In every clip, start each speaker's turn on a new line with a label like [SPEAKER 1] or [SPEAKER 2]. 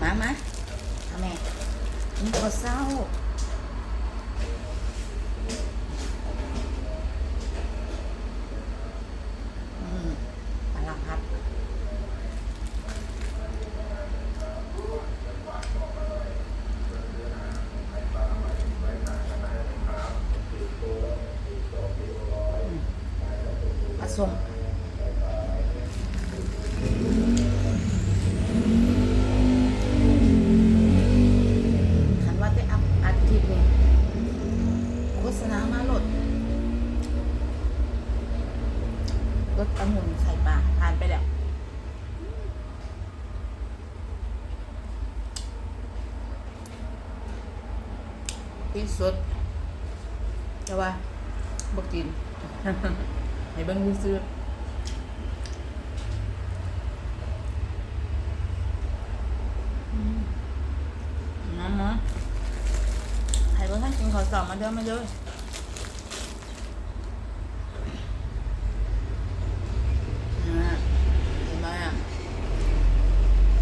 [SPEAKER 1] มามาทำแม่นี่ก็เศร้าอืมปลาลัง รถองุ่นไข่ปาผ่านไปแล้วที่สุดแต่ว่าบอกกินให้เบิ่งซื้อๆอืมมามาให้เบิ่งให้กินข้าวสอบมาเด้อมาเด้อาเห็นไหมอะ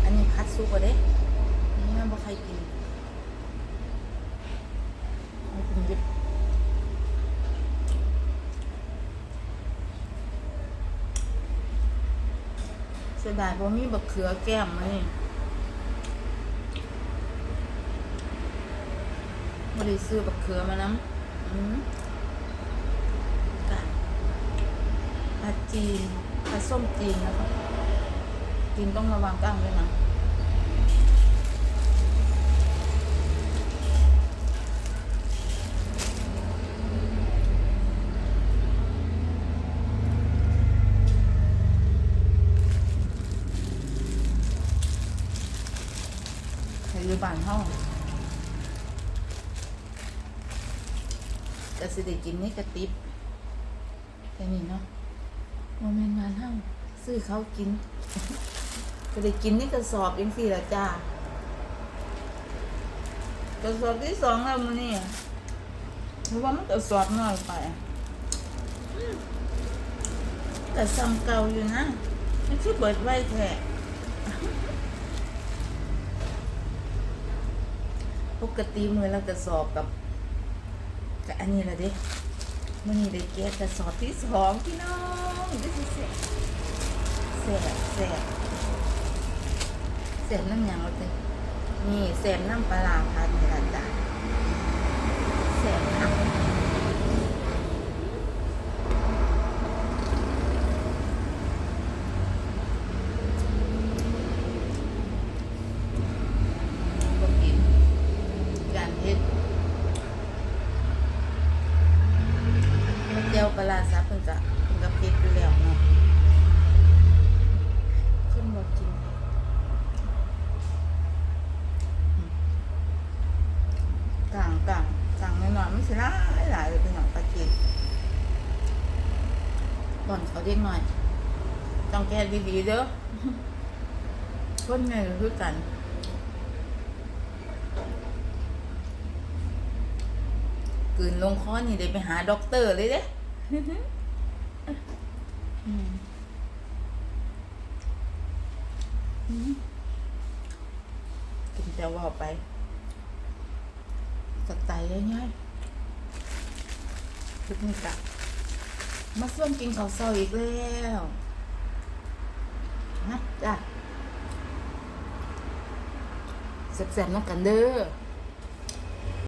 [SPEAKER 1] อันนี้พัดซุปอะเด้นี่มันบ่ใครกินไม่กินดิบ เสียดายเพราะมีบักเขือแก้มมานี่ไม่ได้ซื้อบักเขือมาน้ำอืมกัดจีนผัดส้มจีนนะคะจีนต้องระวังก้างด้วยนะ อยู่บ้านห้องจะสิได้กินนี่กระติบแค่นี้เนาะโมเมนต์บ้านห้องซื้อเขากิน ก็ได้กินนี่กระสอบยังสี่ละจ้ากระสอบที่สองแล้วมันนี่เพราะว่ามันกระสอบน้อยไปอืมแต่ซ้ำเก่าอยู่นะไม่ใช่เบิดไว้แท้ ปกติมือเรากระสอบกับกับอันนี้ละเด้มื่อนี้ได้แกะกระสอบที่สองพี่น้องนี่สิเสียเสียเสียเสียน้ำยางเราเต้นี่เสียน้ำปลาพันเสียน้ำก็กินการเฮ็ด เฮ็ดเจียวลาร้าซับเพิ่นก็เพิ่นก็เผ็ดอยู่แล้วเนาะขึ้นบ่กินอืมกลางกลางกลางน้อยๆมันสิหลายหลายเลยเป็นหยังปลากินบ่อนเขาเด็กหน่อยต้องแก้ดีๆเด้อคนไงคือกันกืนลงคอนี่ได้ไปหาด็อกเตอร์เลยเด้ กินแต่ว่าไปสไตล์ง่ายๆทุกนี่กะมาส่วนกินข้าวเช้าอีกแล้วนะจ้ะแซ่บๆน้ำกันเด้อ